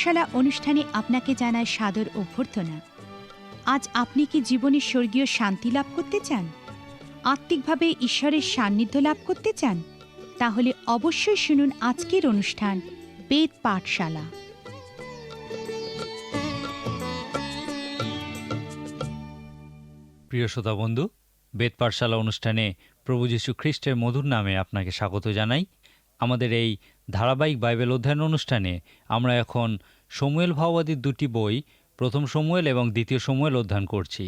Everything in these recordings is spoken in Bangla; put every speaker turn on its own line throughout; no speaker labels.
পাঠশালা
অনুষ্ঠানে আপনাকে জানায় সাদর অভ্যর্থনা। আজ আপনি কি জীবনে স্বর্গীয় শান্তি লাভ করতে চান? আত্মিকভাবে ঈশ্বরের সান্নিধ্য লাভ করতে চান? তাহলে অবশ্যই শুনুন আজকের অনুষ্ঠান, বেদ পাঠশালা।
প্রিয় শ্রোতা বন্ধু, বেদ পাঠশালা অনুষ্ঠানে প্রভু যীশু খ্রিস্টের মধুর নামে আপনাকে স্বাগত জানাই। আমাদের এই ধারাবাহিক বাইবেল অধ্যয়ন অনুষ্ঠানে আমরা এখন সমুয়েল ভাওবাদীর দুটি বই, প্রথম সমুয়েল এবং দ্বিতীয় সমুয়েল অধ্যয়ন করছি।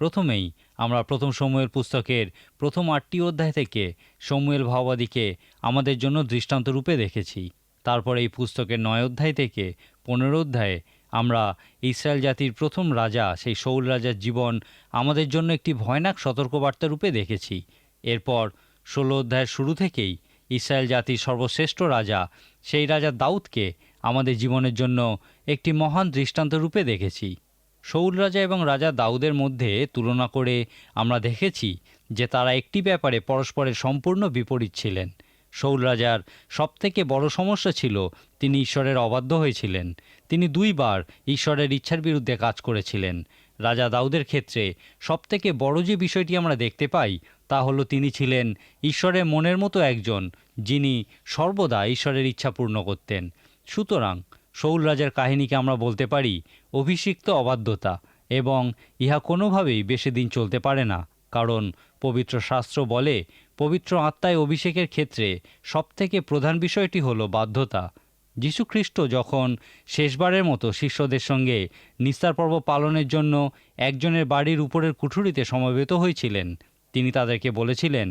প্রথমেই আমরা প্রথম সমুয়েল পুস্তকের প্রথম আটটি অধ্যায় থেকে সমুয়েল ভাওবাদীকে আমাদের জন্য দৃষ্টান্ত রূপে দেখেছি। তারপর এই পুস্তকের নয় অধ্যায় থেকে পনেরো অধ্যায়ে আমরা ইসরায়েল জাতির প্রথম রাজা, সেই শৌল রাজার জীবন আমাদের জন্য একটি ভয়ানক সতর্কবার্তা রূপে দেখেছি। এরপর ষোলো অধ্যায়ের শুরু থেকেই ইসরায়েল জাতির সর্বশ্রেষ্ঠ রাজা। সেই রাজা দাউদকে আমাদের জীবনের জন্য একটি মহান দৃষ্টান্ত রূপে দেখেছি। শৌল রাজা এবং রাজা দাউদের মধ্যে তুলনা করে আমরা দেখেছি যে তারা একটি ব্যাপারে পরস্পরের সম্পূর্ণ বিপরীত ছিলেন। শৌল রাজার সবথেকে বড় সমস্যা ছিল, তিনি ঈশ্বরের অবাধ্য হয়েছিলেন। তিনি দুইবার ঈশ্বরের ইচ্ছার বিরুদ্ধে কাজ করেছিলেন। রাজা দাউদের ক্ষেত্রে সবথেকে বড় যে বিষয়টি আমরা দেখতে পাই তা হলো তিনি ছিলেন ঈশ্বরের মনের মতো একজন, যিনি সর্বদা ঈশ্বরের ইচ্ছা পূর্ণ করতেন। সুতরাং শৌল রাজার কাহিনীকে আমরা বলতে পারি অভিষিক্ত অবাধ্যতা এবং ইহা কোনোভাবেই বেশি দিন চলতে পারে না, কারণ পবিত্র শাস্ত্র বলে পবিত্র আত্মায় অভিষেকের ক্ষেত্রে সবথেকে প্রধান বিষয়টি হল বাধ্যতা। যীশুখ্রিস্ট যখন শেষবারের মতো শিষ্যদের সঙ্গে নিস্তার পর্ব পালনের জন্য একজনের বাড়ির উপরের কুঠুরিতে সমবেত হয়েছিলেন তিনি তাদেরকে বলেছিলেন,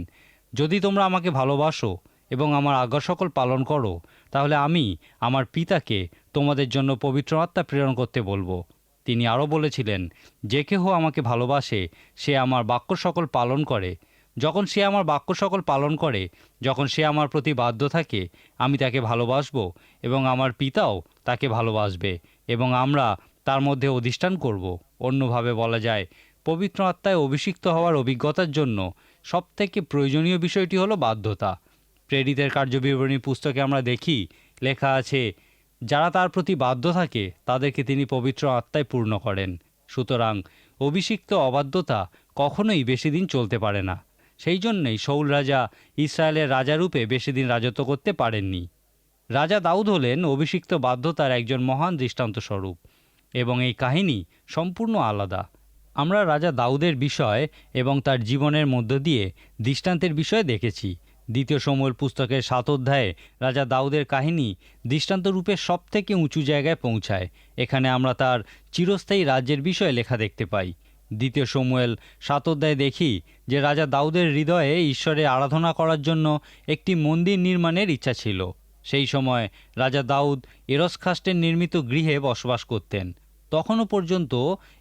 যদি তোমরা আমাকে ভালোবাসো এবং আমার আজ্ঞা সকল পালন করো, তাহলে আমি আমার পিতাকে তোমাদের জন্য পবিত্র আত্মা প্রেরণ করতে বলব। তিনি আরও বলেছিলেন, যে কেহ আমাকে ভালোবাসে, সে আমার বাক্য সকল পালন করে। যখন সে আমার বাক্য সকল পালন করে, যখন সে আমার প্রতি বাধ্য থাকে, আমি তাকে ভালোবাসবো এবং আমার পিতাও তাকে ভালোবাসবে এবং আমরা তার মধ্যে অধিষ্ঠান করব। অন্যভাবে বলা যায় পবিত্র আত্মায় অভিষিক্ত হওয়ার অভিজ্ঞতার জন্য সবথেকে প্রয়োজনীয় বিষয়টি হলো বাধ্যতা। প্রেরিতের কার্যবিবরণী পুস্তকে আমরা দেখি, লেখা আছে, যারা তার প্রতি বাধ্য থাকে, তাদেরকে তিনি পবিত্র আত্মায় পূর্ণ করেন। সুতরাং অভিষিক্ত অবাধ্যতা কখনোই বেশি দিন চলতে পারে না। সেই জন্যেই শৌল রাজা ইসরায়েলের রাজারূপে বেশি দিন রাজত্ব করতে পারেননি। রাজা দাউদ হলেন অভিষিক্ত বাধ্যতার একজন মহান দৃষ্টান্ত স্বরূপ এবং এই কাহিনী সম্পূর্ণ আলাদা। আমরা রাজা দাউদের বিষয় এবং তার জীবনের মধ্য দিয়ে দৃষ্টান্তের বিষয় দেখেছি। দ্বিতীয় সময়ের পুস্তকের সাত অধ্যায়ে রাজা দাউদের কাহিনী দৃষ্টান্ত রূপে সব থেকে উঁচু জায়গায় পৌঁছায়। এখানে আমরা তার চিরস্থায়ী রাজ্যের বিষয়ে লেখা দেখতে পাই। দ্বিতীয় সমুয়েল সাত অধ্যায়ে দেখি যে রাজা দাউদের হৃদয়ে ঈশ্বরের আরাধনা করার জন্য একটি মন্দির নির্মাণের ইচ্ছা ছিল। সেই সময় রাজা দাউদ এরসখাস্টের নির্মিত গৃহে বসবাস করতেন। তখনও পর্যন্ত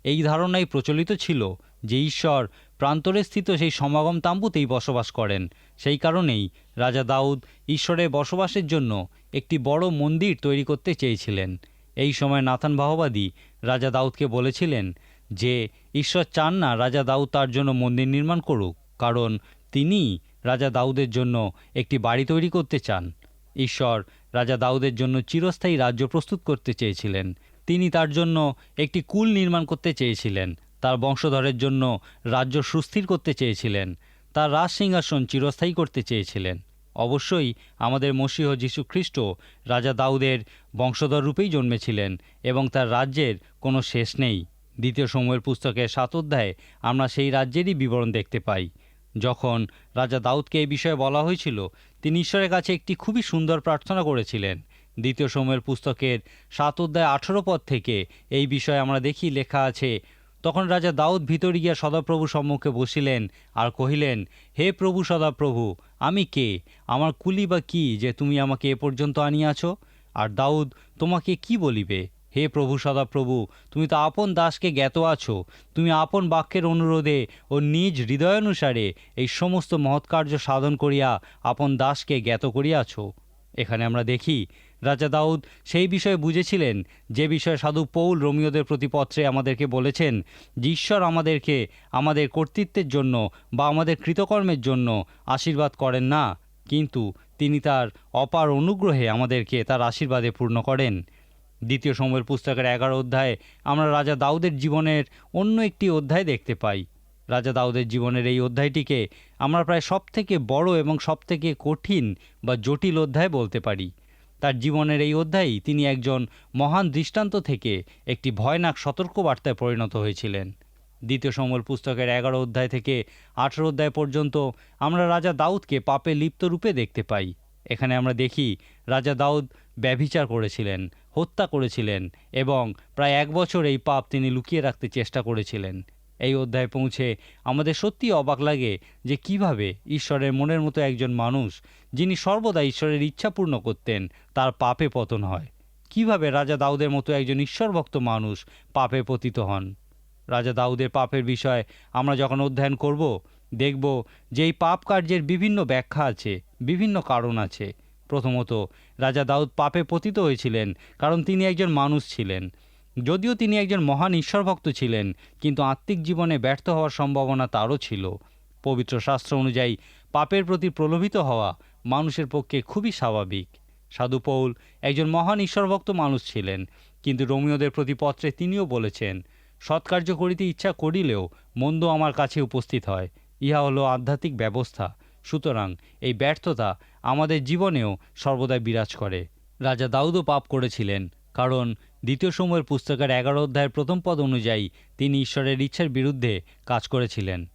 এই ধারণাই প্রচলিত ছিল যে ঈশ্বর প্রান্তরে স্থিত সেই সমাগম তাম্বুতেই বসবাস করেন। সেই কারণেই রাজা দাউদ ঈশ্বরের বসবাসের জন্য একটি বড় মন্দির তৈরি করতে চেয়েছিলেন। এই সময় নাথান বাহবাদী রাজা দাউদকে বলেছিলেন যে, ঈশ্বর চান না রাজা দাউদ তার জন্য মন্দির নির্মাণ করুক, কারণ তিনি রাজা দাউদের জন্য একটি বাড়ি তৈরি করতে চান। ঈশ্বর রাজা দাউদের জন্য চিরস্থায়ী রাজ্য প্রস্তুত করতে চেয়েছিলেন। তিনি তার জন্য একটি কুল নির্মাণ করতে চেয়েছিলেন। তার বংশধরের জন্য রাজ্য সুস্থির করতে চেয়েছিলেন। তার রাজ সিংহাসন চিরস্থায়ী করতে চেয়েছিলেন। অবশ্যই আমাদের মসীহ যীশু খ্রিস্ট রাজা দাউদের বংশধর রূপেই জন্মেছিলেন এবং তার রাজ্যের কোনো শেষ নেই। দ্বিতীয় সময়ের পুস্তকের সাত অধ্যায়ে আমরা সেই রাজ্যেরই বিবরণ দেখতে পাই। যখন রাজা দাউদকে এই বিষয়ে বলা হয়েছিল, তিনি ঈশ্বরের কাছে একটি খুবই সুন্দর প্রার্থনা করেছিলেন। দ্বিতীয় সময়ের পুস্তকের সাত অধ্যায় আঠেরো পদ থেকে এই বিষয়ে আমরা দেখি লেখা আছে, তখন রাজা দাউদ ভিতরে গিয়া সদাপ্রভু সম্মুখে বসিলেন আর কহিলেন, হে প্রভু সদাপ্রভু, আমি কে? আমার কুলি বা কি যে তুমি আমাকে এ পর্যন্ত আনিয়াছ? আর দাউদ, তোমাকে কি বলিবে? হে প্রভু সদাপ্রভু, তুমি তো আপন দাসকে জ্ঞাত আছো। তুমি আপন বাক্যের অনুরোধে ও নিজ হৃদয়ানুসারে এই সমস্ত মহৎকার্য সাধন করিয়া আপন দাসকে জ্ঞাত করিয়াছ। এখানে আমরা দেখি রাজা দাউদ সেই বিষয়ে বুঝেছিলেন, যে বিষয়ে সাধু পৌল রোমিওদের প্রতি পত্রে আমাদেরকে বলেছেন, যে ঈশ্বর আমাদেরকে আমাদের কর্তৃত্বের জন্য বা আমাদের কৃতকর্মের জন্য আশীর্বাদ করেন না, কিন্তু তিনি তার অপার অনুগ্রহে আমাদেরকে তার আশীর্বাদে পূর্ণ করেন। দ্বিতীয় সময়ের পুস্তকের এগারো অধ্যায়ে আমরা রাজা দাউদের জীবনের অন্য একটি অধ্যায় দেখতে পাই। রাজা দাউদের জীবনের এই অধ্যায়টিকে আমরা প্রায় সবথেকে বড় এবং সবথেকে কঠিন বা জটিল অধ্যায় বলতে পারি। তার জীবনের এই অধ্যায়ই তিনি একজন মহান দৃষ্টান্ত থেকে একটি ভয়ানক সতর্কবার্তায় পরিণত হয়েছিলেন। দ্বিতীয় সমল পুস্তকের এগারো অধ্যায় থেকে আঠেরো অধ্যায় পর্যন্ত আমরা রাজা দাউদকে পাপে লিপ্ত রূপে দেখতে পাই। এখানে আমরা দেখি রাজা দাউদ ব্যভিচার করেছিলেন, হত্যা করেছিলেন এবং প্রায় এক বছর এই পাপ তিনি লুকিয়ে রাখতে চেষ্টা করেছিলেন। এই অধ্যায়ে পৌঁছে আমাদের সত্যি অবাক লাগে যে কীভাবে ঈশ্বরের মনের মতো একজন মানুষ, যিনি সর্বদা ঈশ্বরের ইচ্ছা পূর্ণ করতেন, তার পাপে পতন হয়। কীভাবে রাজা দাউদের মতো একজন ঈশ্বরভক্ত মানুষ পাপে পতিত হন? রাজা দাউদের পাপের বিষয় আমরা যখন অধ্যয়ন করব, দেখব যে এই পাপ কার্যের বিভিন্ন ব্যাখ্যা আছে, বিভিন্ন কারণ আছে। প্রথমত, রাজা দাউদ পাপে পতিত হয়েছিলেন কারণ তিনি একজন মানুষ ছিলেন। যদিও তিনি একজন মহান ঈশ্বরভক্ত ছিলেন, কিন্তু আত্মিক জীবনে ব্যর্থ হওয়ার সম্ভাবনা তারও ছিল। পবিত্র শাস্ত্র অনুযায়ী, পাপের প্রতি প্রলোভিত হওয়া মানুষের পক্ষে খুবই স্বাভাবিক। সাধু পৌল একজন মহান ঈশ্বরভক্ত মানুষ ছিলেন, কিন্তু রোমিওদের প্রতি পত্রে তিনিও বলেছেন, সৎকার্য করিতে ইচ্ছা করিলেও মন্দ আমার কাছে উপস্থিত হয়। ইহা হলো আধ্যাত্মিক ব্যবস্থা। সুতরাং এই ব্যর্থতা আমাদের জীবনেও সর্বদাই বিরাজ করে। রাজা দাউদও পাপ করেছিলেন, কারণ দ্বিতীয় সময়ের পুস্তকের এগারো অধ্যায়ের প্রথম পদ অনুযায়ী তিনি ঈশ্বরের ইচ্ছার বিরুদ্ধে কাজ করেছিলেন।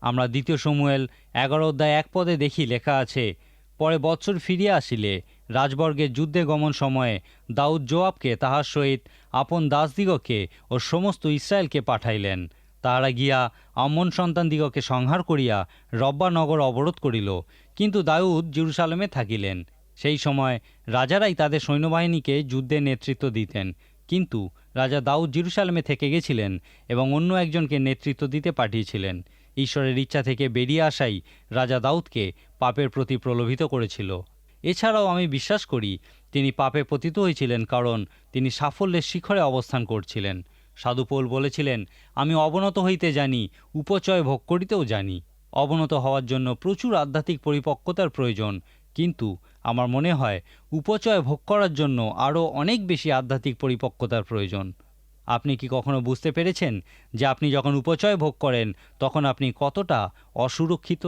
আমরা দ্বিতীয় সমুয়েল এগারো অধ্যায় এক পদে দেখি লেখা আছে, পরে বৎসর ফিরিয়া আসিলে রাজবর্গের যুদ্ধে গমন সময়ে দাউদ জোয়াবকে তাহার সহিত আপন দাসদিগকে ও সমস্ত ইসরায়েলকে পাঠাইলেন। তাহারা গিয়া আম্মন সন্তানদিগকে সংহার করিয়া রব্বা নগর অবরোধ করিল। কিন্তু দাউদ জেরুসালেমে থাকিলেন। সেই সময় রাজারাই তাদের সৈন্যবাহিনীকে যুদ্ধে নেতৃত্ব দিতেন। কিন্তু রাজা দাউদ জেরুসালেমে থেকে গেছিলেন এবং অন্য একজনকে নেতৃত্ব দিতে পাঠিয়েছিলেন। ঈশ্বরের ইচ্ছা থেকে বেরিয়ে আসাই রাজা দাউদকে পাপের প্রতি প্রলোভিত করেছিল। এছাড়াও আমি বিশ্বাস করি, তিনি পাপে পতিত হয়েছিলেন কারণ তিনি সাফল্যের শিখরে অবস্থান করছিলেন। সাধুপোল বলেছিলেন, আমি অবনত হইতে জানি, উপচয় ভোগ করিতেও জানি। অবনত হওয়ার জন্য প্রচুর আধ্যাত্মিক পরিপক্কতার প্রয়োজন, কিন্তু আমার মনে হয়, উপচয় ভোগ করার জন্য আরও অনেক বেশি আধ্যাত্মিক পরিপক্কতার প্রয়োজন। আপনি কি কখনো বুঝতে পেরেছেন যে আপনি যখন উপচয় ভোগ করেন, তখন আপনি কতটা অসুরক্ষিত?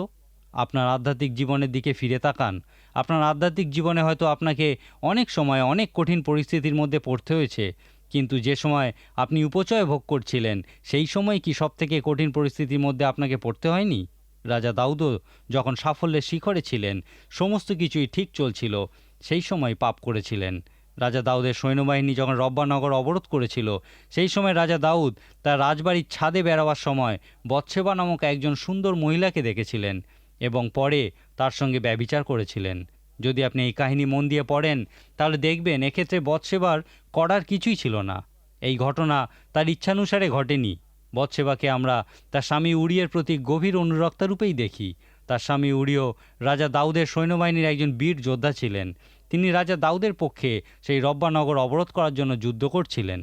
আপনার আধ্যাত্মিক জীবনের দিকে ফিরে তাকান। আপনার আধ্যাত্মিক জীবনে হয়তো আপনাকে অনেক সময় অনেক কঠিন পরিস্থিতির মধ্যে পড়তে হয়েছে, কিন্তু যে সময় আপনি উপচয় ভোগ করছিলেন, সেই সময় কি সবথেকে কঠিন পরিস্থিতির মধ্যে আপনাকে পড়তে হয়নি? রাজা দাউদও যখন সাফল্যের শিখরে ছিলেন, সমস্ত কিছুই ঠিক চলছিল, সেই সময় পাপ করেছিলেন। রাজা দাউদের সৈন্যবাহিনী যখন রব্বানগর অবরোধ করেছিল, সেই সময় রাজা দাউদ তার রাজবাড়ির ছাদে বেড়াবার সময় বৎসেবা নামক একজন সুন্দর মহিলাকে দেখেছিলেন এবং পরে তার সঙ্গে ব্যবিচার করেছিলেন। যদি আপনি এই কাহিনী মন দিয়ে পড়েন, তাহলে দেখবেন এক্ষেত্রে বৎসেবার করার কিছুই ছিল না। এই ঘটনা তার ইচ্ছানুসারে ঘটেনি। বৎসেবাকে আমরা তার স্বামী উড়িয়ের প্রতি গভীর অনুরক্তারূপেই দেখি। তার স্বামী উড়িও রাজা দাউদের সৈন্যবাহিনীর একজন বীর যোদ্ধা ছিলেন। তিনি রাজা দাউদের পক্ষে সেই রব্বানগর অবরোধ করার জন্য যুদ্ধ করছিলেন।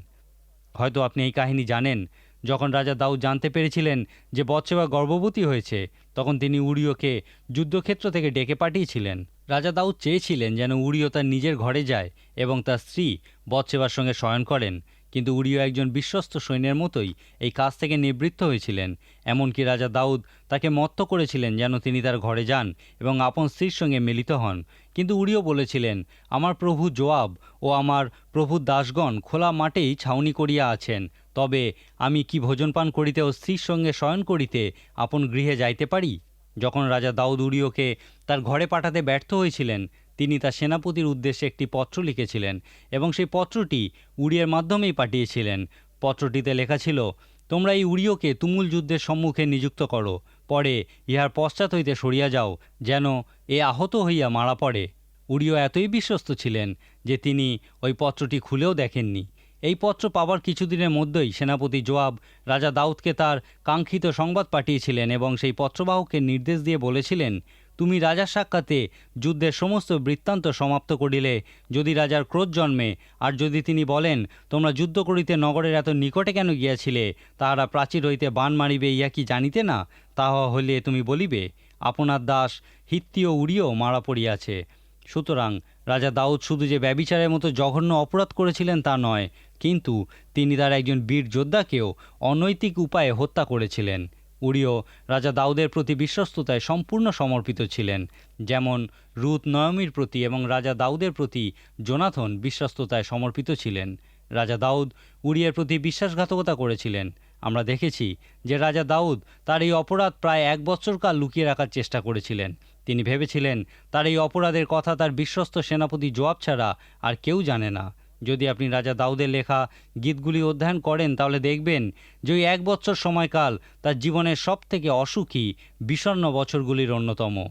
হয়তো আপনি এই কাহিনী জানেন, যখন রাজা দাউদ জানতে পেরেছিলেন যে বৎসেবা গর্ভবতী হয়েছে, তখন তিনি উড়িওকে যুদ্ধক্ষেত্র থেকে ডেকে পাঠিয়েছিলেন। রাজা দাউদ চেয়েছিলেন যেন উড়িও তার নিজের ঘরে যায় এবং তার স্ত্রী বৎসেবার সঙ্গে শয়ন করেন। কিন্তু উড়িও একজন বিশ্বস্ত সৈন্যের মতোই এই কাজ থেকে নিবৃত্ত হয়েছিলেন। এমনকি রাজা দাউদ তাকে মত্ত করেছিলেন যেন তিনি তার ঘরে যান এবং আপন স্ত্রীর সঙ্গে মিলিত হন। কিন্তু উড়িও বলেছিলেন, আমার প্রভু জোয়াব ও আমার প্রভু দাসগণ খোলা মাঠেই ছাউনি করিয়া আছেন। তবে আমি কি ভোজন পান করিতে ও স্ত্রীর সঙ্গে শয়ন করিতে আপন গৃহে যাইতে পারি? যখন রাজা দাউদ উড়িওকে তার ঘরে পাঠাতে ব্যর্থ হয়েছিলেন তিনি তার সেনাপতির উদ্দেশ্যে একটি পত্র লিখেছিলেন এবং সেই পত্রটি উড়িয়ার মাধ্যমেই পাঠিয়েছিলেন। পত্রটিতে লেখা ছিল, তোমরা এই উড়িওকে তুমুল যুদ্ধের সম্মুখে নিযুক্ত করো, পরে ইহার পশ্চাৎ হইতে সরিয়া যাও, যেন এ আহত হইয়া মারা পড়ে। উড়িও এতই বিশ্বস্ত ছিলেন যে তিনি ওই পত্রটি খুলেও দেখেননি। এই পত্র পাবার কিছুদিনের মধ্যেই সেনাপতি জোয়াব রাজা দাউদকে তার কাঙ্ক্ষিত সংবাদ পাঠিয়েছিলেন এবং সেই পত্রবাহককে নির্দেশ দিয়ে বলেছিলেন তুমি রাজার সাক্ষাতে যুদ্ধের সমস্ত বৃত্তান্ত সমাপ্ত করিলে। যদি রাজার ক্রোধ জন্মে, আর যদি তিনি বলেন, তোমরা যুদ্ধ করিতে নগরের এত নিকটে কেন গিয়াছিলে? তাহারা প্রাচীর হইতে বান মারিবে ইয়া কি জানিতে না? তাহা হইলে তুমি বলিবে, আপনার দাস হিত্তীয় উড়িও মারা পড়িয়াছে। সুতরাং রাজা দাউদ শুধু যে ব্যবিচারের মতো জঘন্য অপরাধ করেছিলেন তা নয়, কিন্তু তিনি তার একজন বীর যোদ্ধাকেও অনৈতিক উপায়ে হত্যা করেছিলেন। উড়িও রাজা দাউদের প্রতি বিশ্বস্ততায় সম্পূর্ণ সমর্পিত ছিলেন। যেমন রুত নয়মির প্রতি এবং রাজা দাউদের প্রতি জোনাথন বিশ্বস্ততায় সমর্পিত ছিলেন। রাজা দাউদ উড়িয়ার প্রতি বিশ্বাসঘাতকতা করেছিলেন। আমরা দেখেছি যে রাজা দাউদ তার এই অপরাধ প্রায় এক বছরকাল লুকিয়ে রাখার চেষ্টা করেছিলেন। তিনি ভেবেছিলেন, তার এই অপরাধের কথা তার বিশ্বস্ত সেনাপতি জোয়াব ছাড়া আর কেউ জানে না। যদি আপনি রাজা দাউদের লেখা গীতগুলি অধ্যয়ন করেন, তাহলে দেখবেন যে ওই এক বছর সময়কাল তার জীবনের সব থেকে অসুখী, বিষণ্ণ বছরগুলির অন্যতম।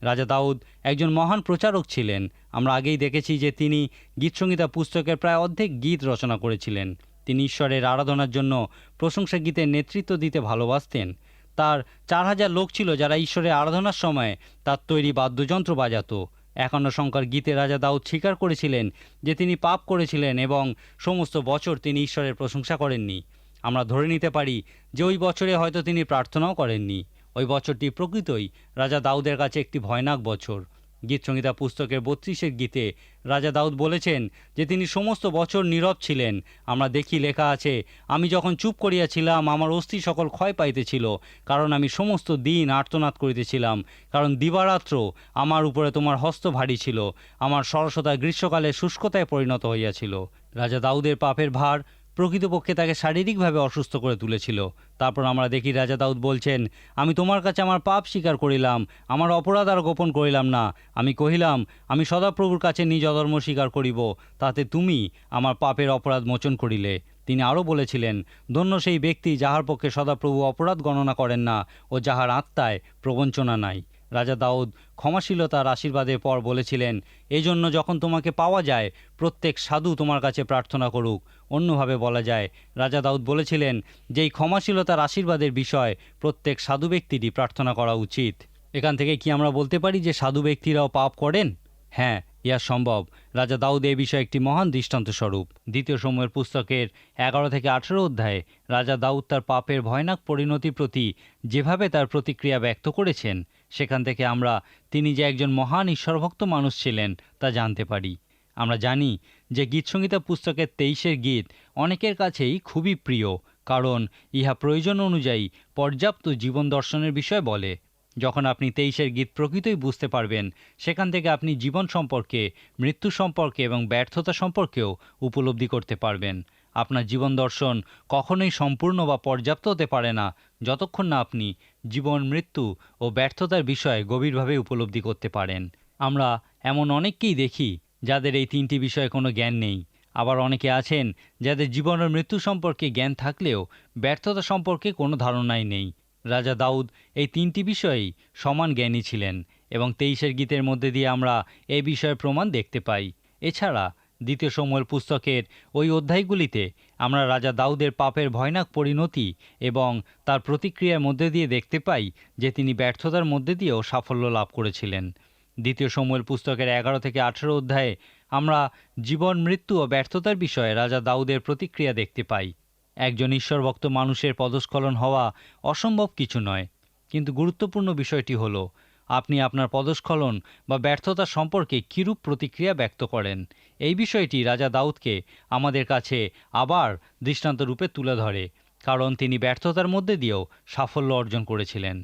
রাজা দাউদ একজন মহান প্রচারক ছিলেন। আমরা আগেই দেখেছি যে তিনি গীতসংগীতা পুস্তকের প্রায় অর্ধেক গীত রচনা করেছিলেন। তিনি ঈশ্বরের আরাধনার জন্য প্রশংসা গীতের নেতৃত্ব দিতে ভালোবাসতেন। তার চার হাজার লোক ছিল যারা ঈশ্বরের আরাধনার সময় তার তৈরি বাদ্যযন্ত্র বাজাতো। একান্ন সংখ্যার গীতে রাজা দাউদ স্বীকার করেছিলেন যে তিনি পাপ করেছিলেন এবং সমস্ত বছর তিনি ঈশ্বরের প্রশংসা করেননি। আমরা ধরে নিতে পারি যে ওই বছরে হয়তো তিনি প্রার্থনাও করেননি। ওই বছরটি প্রকৃতই রাজা দাউদের কাছে একটি ভয়ানক বছর। গীতসংহিতা পুস্তকের বত্রিশের গীতে রাজা দাউদ বলেছেন যে তিনি সমস্ত বছর নীরব ছিলেন। আমরা দেখি লেখা আছে, আমি যখন চুপ করিয়াছিলাম, আমার অস্থি সকল ক্ষয় পাইতেছিল, কারণ আমি সমস্ত দিন আর্তনাদ করিতেছিলাম। কারণ দিবারাত্র আমার উপরে তোমার হস্ত ভারী ছিল, আমার সরসতা গ্রীষ্মকালে শুষ্কতায় পরিণত হইয়াছিল। রাজা দাউদের পাপের ভার প্রকৃতপক্ষে তাকে শারীরিকভাবে অসুস্থ করে তুলেছিল। তারপর আমরা দেখি রাজা দাউদ বলছেন, আমি তোমার কাছে আমার পাপ স্বীকার করিলাম, আমার অপরাধ আর গোপন করিলাম না। আমি কহিলাম, আমি সদাপ্রভুর কাছে নিজ অধর্ম স্বীকার করিব, তাতে তুমি আমার পাপের অপরাধ মোচন করিলে। তিনি আরও বলেছিলেন, ধন্য সেই ব্যক্তি যাহার পক্ষে সদাপ্রভু অপরাধ গণনা করেন না, ও যাহার আত্মায় প্রবঞ্চনা নাই। রাজা দাউদ ক্ষমাশীলতার আশীর্বাদের পর বলেছিলেন এই জন্য যখন তোমাকে পাওয়া যায়, প্রত্যেক সাধু তোমার কাছে প্রার্থনা করুক। অন্যভাবে বলা যায়, রাজা দাউদ বলেছিলেন যে এই ক্ষমাশীলতার আশীর্বাদের বিষয়, প্রত্যেক সাধু ব্যক্তিরই প্রার্থনা করা উচিত। এখান থেকে কি আমরা বলতে পারি যে সাধু ব্যক্তিরাও পাপ করেন? হ্যাঁ ইয়া সম্ভব। রাজা দাউদ এ বিষয়ে একটি মহান দৃষ্টান্ত স্বরূপ। দ্বিতীয় সময়ের পুস্তকের এগারো থেকে আঠেরো অধ্যায়ে রাজা দাউদ তার পাপের ভয়ানক পরিণতির প্রতি যেভাবে তার প্রতিক্রিয়া ব্যক্ত করেছেন সেখান থেকে আমরা তিনি যে একজন মহান ঈশ্বরভক্ত মানুষ ছিলেন তা জানতে পারি। আমরা জানি যে গীতসংগীতা পুস্তকের তেইশের গীত অনেকের কাছেই খুবই প্রিয়, কারণ ইহা প্রয়োজন অনুযায়ী পর্যাপ্ত জীবন দর্শনের বিষয় বলে। যখন আপনি তেইশের গীত প্রকৃতই বুঝতে পারবেন, সেখান থেকে আপনি জীবন সম্পর্কে, মৃত্যু সম্পর্কে এবং ব্যর্থতা সম্পর্কেও উপলব্ধি করতে পারবেন। আপনার জীবন দর্শন কখনোই সম্পূর্ণ বা পর্যাপ্ত হতে পারে না, যতক্ষণ না আপনি জীবন, মৃত্যু ও ব্যর্থতার বিষয়ে গভীরভাবে উপলব্ধি করতে পারেন। আমরা এমন অনেককেই দেখি যাদের এই তিনটি বিষয়ে কোনো জ্ঞান নেই। আবার অনেকে আছেন যাদের জীবন ও মৃত্যু সম্পর্কে জ্ঞান থাকলেও ব্যর্থতা সম্পর্কে কোনো ধারণাই নেই। রাজা দাউদ এই তিনটি বিষয়েই সমান জ্ঞানী ছিলেন এবং তেইশের গীতের মধ্যে দিয়ে আমরা এই বিষয়ের প্রমাণ দেখতে পাই। এছাড়া দ্বিতীয় সময়ের পুস্তকের ওই অধ্যায়গুলিতে আমরা রাজা দাউদের পাপের ভয়ানক পরিণতি এবং তার প্রতিক্রিয়ার মধ্যে দিয়ে দেখতে পাই যে তিনি ব্যর্থতার মধ্যে দিয়েও সাফল্য লাভ করেছিলেন। দ্বিতীয় সময়ের পুস্তকের এগারো থেকে আঠেরো অধ্যায়ে আমরা জীবন, মৃত্যু ও ব্যর্থতার বিষয়ে রাজা দাউদের প্রতিক্রিয়া দেখতে পাই। একজন ঈশ্বরভক্ত মানুষের পদস্খলন হওয়া অসম্ভব কিছু নয়। কিন্তু গুরুত্বপূর্ণ বিষয়টি হলো, আপনি আপনার পদস্খলন বা ব্যর্থতা সম্পর্কে কীরূপ প্রতিক্রিয়া ব্যক্ত করেন? এই বিষয়টি রাজা দাউদকে আমাদের কাছে আবার দৃষ্টান্ত রূপে তুলে ধরে, কারণ তিনি ব্যর্থতার মধ্যে দিয়েও সাফল্য অর্জন করেছিলেন।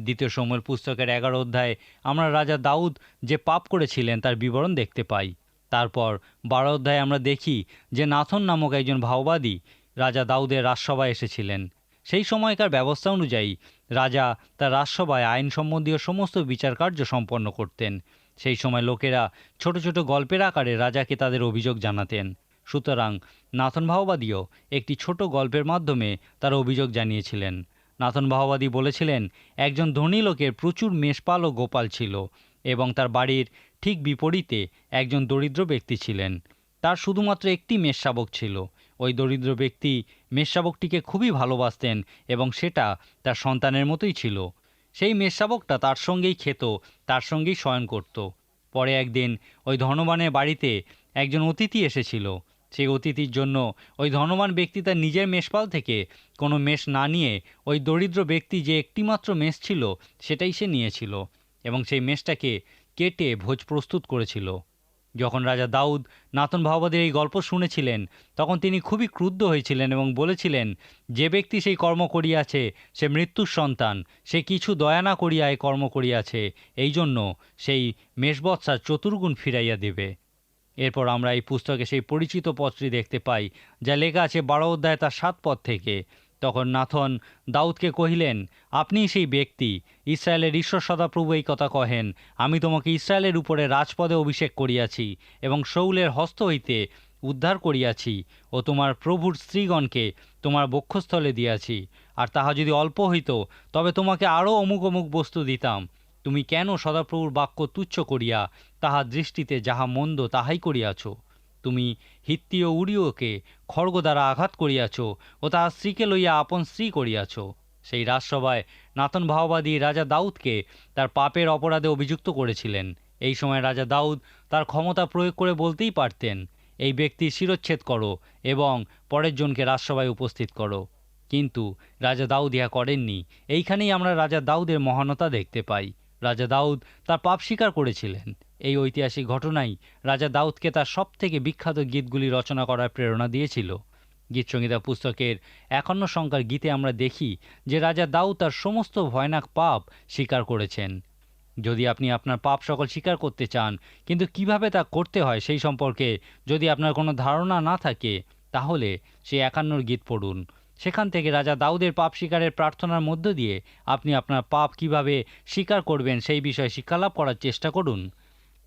দ্বিতীয় সময়ের পুস্তকের এগারো অধ্যায়ে আমরা রাজা দাউদ যে পাপ করেছিলেন তার বিবরণ দেখতে পাই। তারপর বারো অধ্যায়ে আমরা দেখি যে নাথন নামক একজন ভাওবাদী রাজা দাউদের রাজসভায় এসেছিলেন। সেই সময়কার ব্যবস্থা অনুযায়ী রাজা তার রাজসভায় আইন সম্বন্ধীয় সমস্ত বিচারকার্য সম্পন্ন করতেন। সেই সময় লোকেরা ছোট ছোট গল্পের আকারে রাজাকে তাদের অভিযোগ জানাতেন। সুতরাং নাথন ভাওবাদীও একটি ছোট গল্পের মাধ্যমে তার অভিযোগ জানিয়েছিলেন। নাথন ভাওবাদী বলেছিলেন, একজন ধনী লোকের প্রচুর মেষপাল ও গোপাল ছিল এবং তার বাড়ির ঠিক বিপরীতে একজন দরিদ্র ব্যক্তি ছিলেন। তার শুধুমাত্র একটি মেষশাবক ছিল। ওই দরিদ্র ব্যক্তি মেষশাবকটিকে খুবই ভালোবাসতেন এবং সেটা তার সন্তানের মতোই ছিল। সেই মেষশাবকটা তার সঙ্গেই খেত, তার সঙ্গেই শয়ন করত। পরে একদিন ওই ধনবানের বাড়িতে একজন অতিথি এসেছিল। সেই অতিথির জন্য ওই ধনবান ব্যক্তি তার নিজের মেষপাল থেকে কোনো মেষ না নিয়ে ওই দরিদ্র ব্যক্তি যে একটিমাত্র মেষ ছিল, সেটাই সে নিয়েছিল এবং সেই মেষটাকে কেটে ভোজ প্রস্তুত করেছিল। যখন রাজা দাউদ নাতন ভাওবাদের এই গল্প শুনেছিলেন, তখন তিনি খুবই ক্রুদ্ধ হয়েছিলেন এবং বলেছিলেন, যে ব্যক্তি সেই কর্ম করিয়াছে, সে মৃত্যুর সন্তান, সে কিছু দয়া না করিয়া এই কর্ম করিয়াছে, এই জন্য সেই মেষবৎসার চতুর্গুণ ফিরাইয়া দেবে। এরপর আমরা এই পুস্তকে সেই পরিচিত পত্রটি দেখতে পাই, যা লেখা আছে বারো অধ্যায় তার সাত পদ থেকে। তখন নাথন দাউদকে কহিলেন, আপনিই সেই ব্যক্তি। ইসরায়েলের ঈশ্বর সদাপ্রভু এই কথা কহেন। আমি তোমাকে ইসরায়েলের উপরে রাজপদে অভিষেক করিয়াছি এবং শৌলের হস্ত হইতে উদ্ধার করিয়াছি ও তোমার প্রভুর স্ত্রীগণকে তোমার বক্ষস্থলে দিয়াছি। আর তাহা যদি অল্প হইত, তবে তোমাকে আরও অমুক অমুক বস্তু দিতাম। তুমি কেন সদাপ্রভুর বাক্য তুচ্ছ করিয়া তাহা দৃষ্টিতে যাহা মন্দ তাহাই করিয়াছ? তুমি হিত্তি ও উড়িওকে খড়গ দ্বারা আঘাত করিয়াছ ও তাহার স্ত্রীকে লইয়া আপন স্ত্রী করিয়াছ। সেই রাজসভায় নাতন ভাওবাদী রাজা দাউদকে তার পাপের অপরাধে অভিযুক্ত করেছিলেন। এই সময় রাজা দাউদ তার ক্ষমতা প্রয়োগ করে বলতেই পারতেন, এই ব্যক্তির শিরচ্ছেদ করো এবং পরের জনকে রাজসভায় উপস্থিত করো। কিন্তু রাজা দাউদ ইহা করেননি। এইখানেই আমরা রাজা দাউদের মহানতা দেখতে পাই। রাজা দাউদ তার পাপ স্বীকার করেছিলেন। এই ঐতিহাসিক ঘটনাই রাজা দাউদকে তার সবথেকে বিখ্যাত গীতগুলি রচনা করার প্রেরণা দিয়েছিল। গীতসংগীতা পুস্তকের একান্ন সংখ্যার গীতে আমরা দেখি যে রাজা দাউদ তার সমস্ত ভয়ানক পাপ স্বীকার করেছেন। যদি আপনি আপনার পাপ সকল স্বীকার করতে চান, কিন্তু কীভাবে তা করতে হয় সেই সম্পর্কে যদি আপনার কোনো ধারণা না থাকে, তাহলে সেই একান্নর গীত পড়ুন। সেখান থেকে রাজা দাউদের পাপ স্বীকারের প্রার্থনার মধ্য দিয়ে আপনি আপনার পাপ কীভাবে স্বীকার করবেন সেই বিষয়ে শিক্ষালাভ করার চেষ্টা করুন।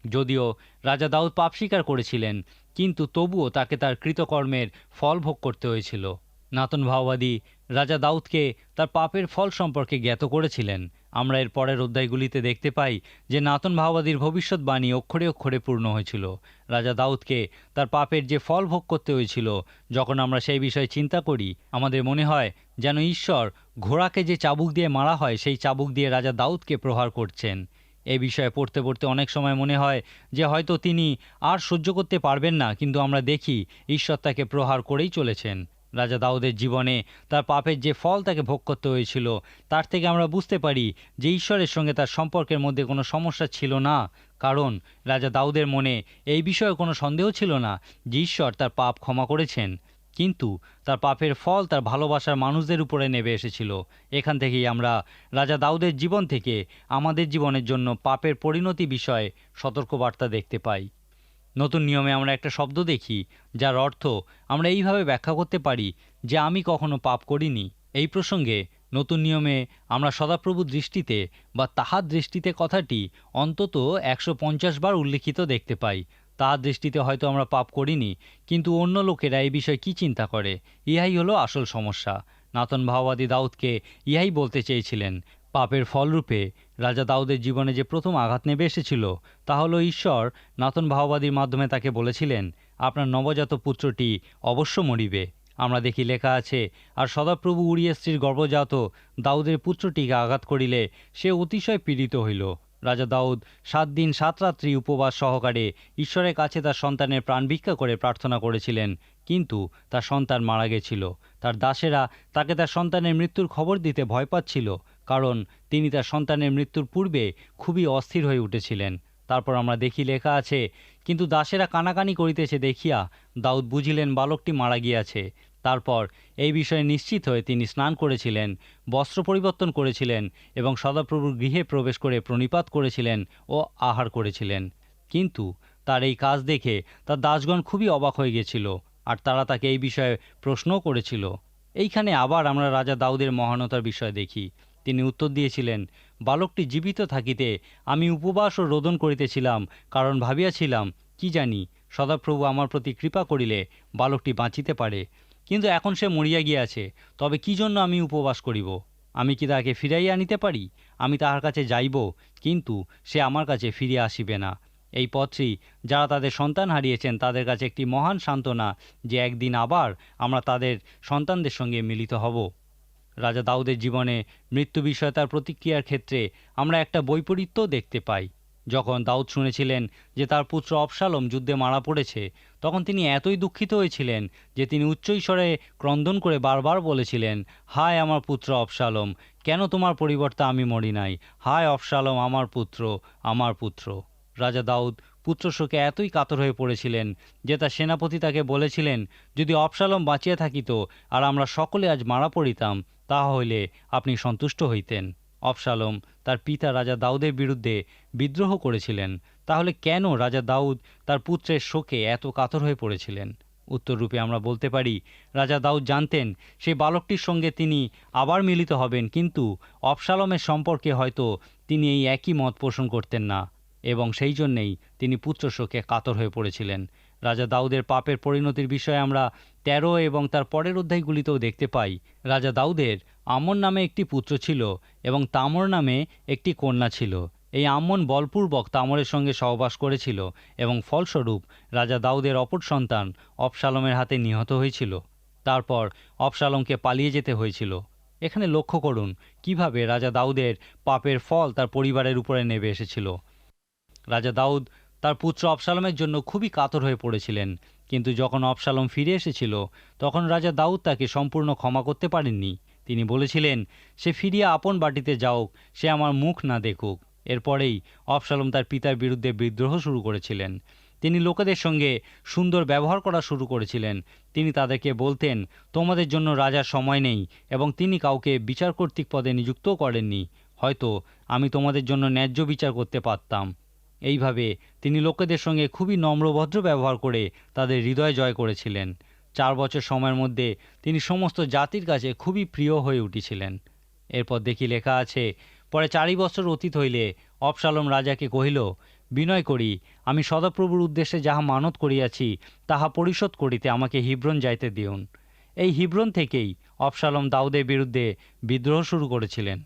যদিও রাজা দাউদ পাপ স্বীকার করেছিলেন, কিন্তু তবুও তাকে তার কৃতকর্মের ফল ভোগ করতে হয়েছিল। নাতন ভাওবাদী রাজা দাউদকে তার পাপের ফল সম্পর্কে জ্ঞাত করেছিলেন। আমরা এর পরের অধ্যায়গুলিতে দেখতে পাই যে নাতন ভাওবাদীর ভবিষ্যৎবাণী অক্ষরে অক্ষরে পূর্ণ হয়েছিল। রাজা দাউদকে তার পাপের যে ফল ভোগ করতে হয়েছিল, যখন আমরা সেই বিষয়ে চিন্তা করি, আমাদের মনে হয় যেন ঈশ্বর ঘোড়াকে যে চাবুক দিয়ে মারা হয়, সেই চাবুক দিয়ে রাজা দাউদকে প্রহার করছেন। এই বিষয়ে পড়তে পড়তে অনেক সময় মনে হয় যে হয়তো তিনি আর সহ্য করতে পারবেন না, কিন্তু আমরা দেখি ঈশ্বর তাকে প্রহার করেই চলেছেন। রাজা দাউদের জীবনে তার পাপের যে ফল তাকে ভোগ করতে হয়েছিল, তার থেকে আমরা বুঝতে পারি যে ঈশ্বরের সঙ্গে তার সম্পর্কের মধ্যে কোনো সমস্যা ছিল না। কারণ রাজা দাউদের মনে এই বিষয়ে কোনো সন্দেহ ছিল না যে ঈশ্বর তার পাপ ক্ষমা করেছেন। কিন্তু তার পাপের ফল তার ভালোবাসার মানুষদের উপরে নেমে এসেছিল। এখান থেকেই আমরা রাজা দাউদের জীবন থেকে আমাদের জীবনের জন্য পাপের পরিণতি বিষয়ে সতর্কবার্তা দেখতে পাই। নতুন নিয়মে আমরা একটা শব্দ দেখি, যার অর্থ আমরা এইভাবে ব্যাখ্যা করতে পারি যে আমি কখনো পাপ করিনি। এই প্রসঙ্গে নতুন নিয়মে আমরা সদাপ্রভু দৃষ্টিতে বা তাহার দৃষ্টিতে কথাটি অন্তত একশো পঞ্চাশ বার উল্লিখিত দেখতে পাই। তাহার দৃষ্টিতে হয়তো আমরা পাপ করিনি, কিন্তু অন্য লোকেরা এই বিষয়ে কি চিন্তা করে? ইহাই হলো আসল সমস্যা। নাতন ভাওবাদী দাউদকে ইহাই বলতে চেয়েছিলেন, পাপের ফলরূপে রাজা দাউদের জীবনে যে প্রথম আঘাত নেমে এসেছিল, তা হলো ঈশ্বর নাতন ভাওবাদীর মাধ্যমে তাকে বলেছিলেন, আপনার নবজাত পুত্রটি অবশ্য মরিবে। আমরা দেখি লেখা আছে, আর সদাপ্রভু উড়িয়া স্ত্রীর গর্ভজাত দাউদের পুত্রটিকে আঘাত করিলে সে অতিশয় পীড়িত হইল। রাজা দাউদ সাত দিন সাত রাত্রি উপবাস সহকারে ঈশ্বরের কাছে তার সন্তানের প্রাণ ভিক্ষা করে প্রার্থনা করেছিলেন। কিন্তু তার সন্তান মারা গেছিল। তার দাসেরা তাকে তার সন্তানের মৃত্যুর খবর দিতে ভয় পাচ্ছিল, কারণ তিনি তার সন্তানের মৃত্যুর পূর্বে খুবই অস্থির হয়ে উঠেছিলেন। তারপর আমরা দেখি লেখা আছে, কিন্তু দাসেরা কানাকানি করিতেছে দেখিয়া দাউদ বুঝিলেন বালকটি মারা গিয়াছে। তারপর এই বিষয়ে নিশ্চিত হয়ে তিনি স্নান করেছিলেন, বস্ত্র পরিবর্তন করেছিলেন এবং সদাপ্রভুর গৃহে প্রবেশ করে প্রণিপাত করেছিলেন ও আহার করেছিলেন। কিন্তু তার এই কাজ দেখে তার দাসগণ খুবই অবাক হয়ে গেছিল আর তারা তাকে এই বিষয়ে প্রশ্নও করেছিল। এইখানে আবার আমরা রাজা দাউদের মহানতার বিষয় দেখি। তিনি উত্তর দিয়েছিলেন, বালকটি জীবিত থাকিতে আমি উপবাস ও রোদন করিতেছিলাম, কারণ ভাবিয়াছিলাম, কি জানি, সদাপ্রভু আমার প্রতি কৃপা করিলে বালকটি বাঁচিতে পারে। কিন্তু এখন সে মরিয়া গিয়াছে, তবে কি জন্য আমি উপবাস করিব? আমি কি তাহাকে ফিরাইয়া আনিতে পারি? আমি তাহার কাছে যাইব, কিন্তু সে আমার কাছে ফিরিয়া আসিবে না। এই পথটি যারা তাদের সন্তান হারিয়েছেন, তাদের কাছে একটি মহান সান্ত্বনা যে একদিন আবার আমরা তাদের সন্তানদের সঙ্গে মিলিত হব। রাজা দাউদের জীবনে মৃত্যু বিষয়ে তার প্রতিক্রিয়ার ক্ষেত্রে আমরা একটা বৈপরীত্যও দেখতে পাই। যখন দাউদ শুনেছিলেন যে তার পুত্র অবশালম যুদ্ধে মারা পড়েছে, তখন তিনি এতই দুঃখিত হয়েছিলেন যে তিনি উচ্চৈস্বরে ক্রন্দন করে বারবার বলেছিলেন, হায় আমার পুত্র অবশালম, কেন তোমার পরিবর্তে আমি মরি নাই? হায় অবশালম, আমার পুত্র আমার পুত্র। রাজা দাউদ পুত্র শোকে এতই কাতর হয়ে পড়েছিলেন যে তার সেনাপতি তাকে বলেছিলেন, যদি অবশালম বাঁচিয়া থাকিত আর আমরা সকলে আজ মারা পড়িতাম, তাহা হইলে আপনি সন্তুষ্ট হইতেন। অবশালম তার পিতা রাজা দাউদের বিরুদ্ধে বিদ্রোহ করেছিলেন। তাহলে কেন রাজা দাউদ তার পুত্রের শোকে এত কাতর হয়ে পড়েছিলেন? উত্তররূপে আমরা বলতে পারি, রাজা দাউদ জানতেন সেই বালকটির সঙ্গে তিনি আবার মিলিত হবেন, কিন্তু অবশালমের সম্পর্কে হয়তো তিনি এই একই মত পোষণ করতেন না এবং সেই জন্যেই তিনি পুত্র শোকে কাতর হয়ে পড়েছিলেন। রাজা দাউদের পাপের পরিণতির বিষয়ে আমরা তেরো এবং তার পরের অধ্যায়গুলিতেও দেখতে পাই, রাজা দাউদের আমন নামে একটি পুত্র ছিল এবং তামর নামে একটি কন্যা ছিল। এই আম্মন বলপূর্বক তামরের সঙ্গে সহবাস করেছিল এবং ফলস্বরূপ রাজা দাউদের অপর সন্তান অবশালমের হাতে নিহত হয়েছিল। তারপর অবশালমকে পালিয়ে যেতে হয়েছিল। এখানে লক্ষ্য করুন কীভাবে রাজা দাউদের পাপের ফল তার পরিবারের উপরে নেমে এসেছিল। রাজা দাউদ তার পুত্র অবশালমের জন্য খুবই কাতর হয়ে পড়েছিলেন, কিন্তু যখন অবশালম ফিরে এসেছিল, তখন রাজা দাউদ তাকে সম্পূর্ণ ক্ষমা করতে পারেননি। তিনি বলেছিলেন, সে ফিরিয়া আপন বাটিতে যাওক সে আমার মুখ না দেখুক। এরপরেই অবশালম তার পিতার বিরুদ্ধে বিদ্রোহ শুরু করেছিলেন। তিনি লোকেদের সঙ্গে সুন্দর ব্যবহার করা শুরু করেছিলেন। তিনি তাদেরকে বলতেন, তোমাদের জন্য রাজার সময় নেই এবং তিনি কাউকে বিচার কর্তৃক পদে নিযুক্তও করেননি। হয়তো আমি তোমাদের জন্য ন্যায্য বিচার করতে পারতাম। এইভাবে তিনি লোকেদের সঙ্গে খুবই নম্রভদ্র ব্যবহার করে তাদের হৃদয় জয় করেছিলেন। চার বছর সময়ের মধ্যে তিনি সমস্ত জাতির কাছে খুবই প্রিয় হয়ে উঠেছিলেন। এরপর দেখি লেখা আছে, পরে চারি বছর অতীত হইলে অবশালম রাজাকে কহিল, বিনয় করি, আমি সদাপ্রভুর উদ্দেশ্যে যাহা মানত করিয়াছি, তাহা পরিশোধ করিতে আমাকে হিব্রন যাইতে দিউন এই হিব্রন থেকেই অবশালম দাউদের বিরুদ্ধে বিদ্রোহ শুরু করেছিলেন।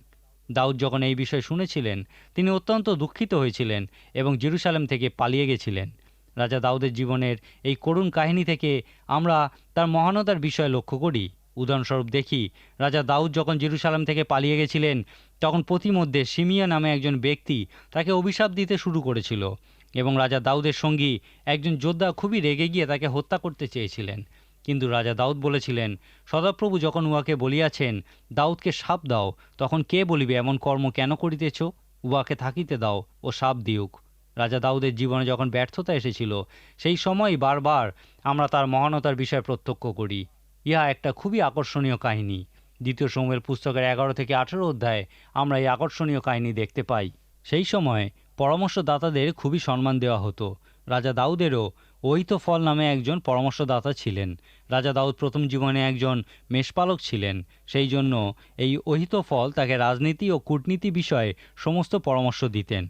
দাউদ যখন এই বিষয় শুনেছিলেন, তিনি অত্যন্ত দুঃখিত হয়েছিলেন এবং জেরুসালেম থেকে পালিয়ে গেছিলেন। রাজা দাউদের জীবনের এই করুণ কাহিনী থেকে আমরা তার মহানতার বিষয় লক্ষ্য করি। উদাহরণস্বরূপ দেখি, রাজা দাউদ যখন জেরুসালেম থেকে পালিয়ে গেছিলেন, তখন প্রতিমধ্যে সিমিয়া নামে একজন ব্যক্তি তাকে অভিশাপ দিতে শুরু করেছিল এবং রাজা দাউদের সঙ্গী একজন যোদ্ধা খুবই রেগে গিয়ে তাকে হত্যা করতে চেয়েছিলেন। কিন্তু রাজা দাউদ বলেছিলেন, সদাপ্রভু যখন উহাকে বলিয়াছেন, দাউদকে সাপ দাও, তখন কে বলিবে এমন কর্ম কেন করিতেছ? উহাকে থাকিতে দাও ও সাপ দিউক। রাজা দাউদের জীবনে যখন ব্যর্থতা এসেছিল, সেই সময় বারবার আমরা তার মহানতার বিষয় প্রত্যক্ষ করি। ইহা একটা খুবই আকর্ষণীয় কাহিনী। দ্বিতীয় সময়ের পুস্তকের এগারো থেকে আঠেরো অধ্যায়ে আমরা এই আকর্ষণীয় কাহিনী দেখতে পাই। সেই সময় পরামর্শদাতাদের খুবই সম্মান দেওয়া হতো। রাজা দাউদেরও ওহিত ফল নামে একজন পরামর্শদাতা ছিলেন। রাজা দাউদ প্রথম জীবনে একজন মেষপালক ছিলেন। সেই জন্য এই ওহিত ফল তাকে রাজনীতি ও কূটনীতি বিষয়ে সমস্ত পরামর্শ দিতেন।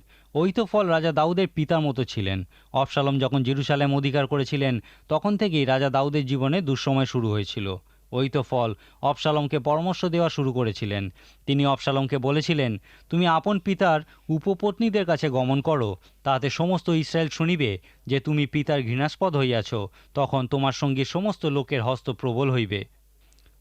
ফল রাজা দাউদের পিতার মতো ছিলেন। অবসালম যখন জেরুসালেম অধিকার করেছিলেন, তখন থেকেই রাজা দাউদের জীবনে দুঃসময় শুরু হয়েছিল। ওই তো ফল অবসালমকে পরামর্শ দেওয়া শুরু করেছিলেন। তিনি অবসালমকে বলেছিলেন, তুমি আপন পিতার উপপত্নীদের কাছে গমন করো, তাতে সমস্ত ইসরায়েল শুনিবে যে তুমি পিতার ঘৃণাস্পদ হইয়াছ, তখন তোমার সঙ্গে সমস্ত লোকের হস্ত প্রবল হইবে।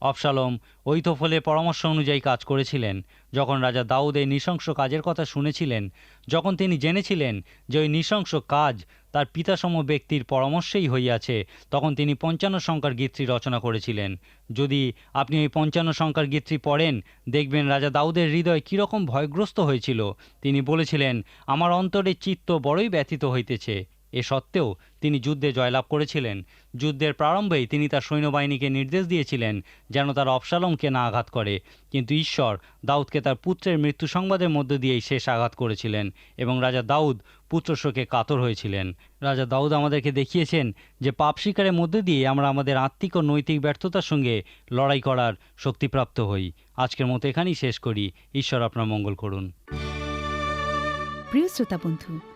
অবসালম ঐতফলের পরামর্শ অনুযায়ী কাজ করেছিলেন। যখন রাজা দাউদ এই নৃশংস কাজের কথা শুনেছিলেন, যখন তিনি জেনেছিলেন যে ওই নৃশংস কাজ তার পিতাসম ব্যক্তির পরামর্শেই হইয়াছে, তখন তিনি পঞ্চান্ন সংখ্যার গীতটি রচনা করেছিলেন। যদি আপনি ওই পঞ্চান্ন সংখ্যার গীতটি পড়েন, দেখবেন রাজা দাউদের হৃদয় কীরকম ভয়গ্রস্ত হয়েছিল। তিনি বলেছিলেন, আমার অন্তরে চিত্ত বড়ই ব্যথিত হইতেছে। এ সত্ত্বেও তিনি যুদ্ধে জয়লাভ করেছিলেন। যুদ্ধের প্রারম্ভেই তিনি তার সৈন্যবাহিনীকে নির্দেশ দিয়েছিলেন যেন তার অবসালমকে না আঘাত করে। কিন্তু ঈশ্বর দাউদকে তার পুত্রের মৃত্যু সংবাদের মধ্য দিয়েই শেষ আঘাত করেছিলেন এবং রাজা দাউদ পুত্র শোকে কাতর হয়েছিলেন। রাজা দাউদ আমাদেরকে দেখিয়েছেন যে পাপ শিকারের মধ্যে দিয়ে আমরা আমাদের আত্মিক ও নৈতিক ব্যর্থতার সঙ্গে লড়াই করার শক্তিপ্রাপ্ত হই। আজকের মতো এখানেই শেষ করি। ঈশ্বর আপনার মঙ্গল করুন।
প্রিয় শ্রোতা বন্ধু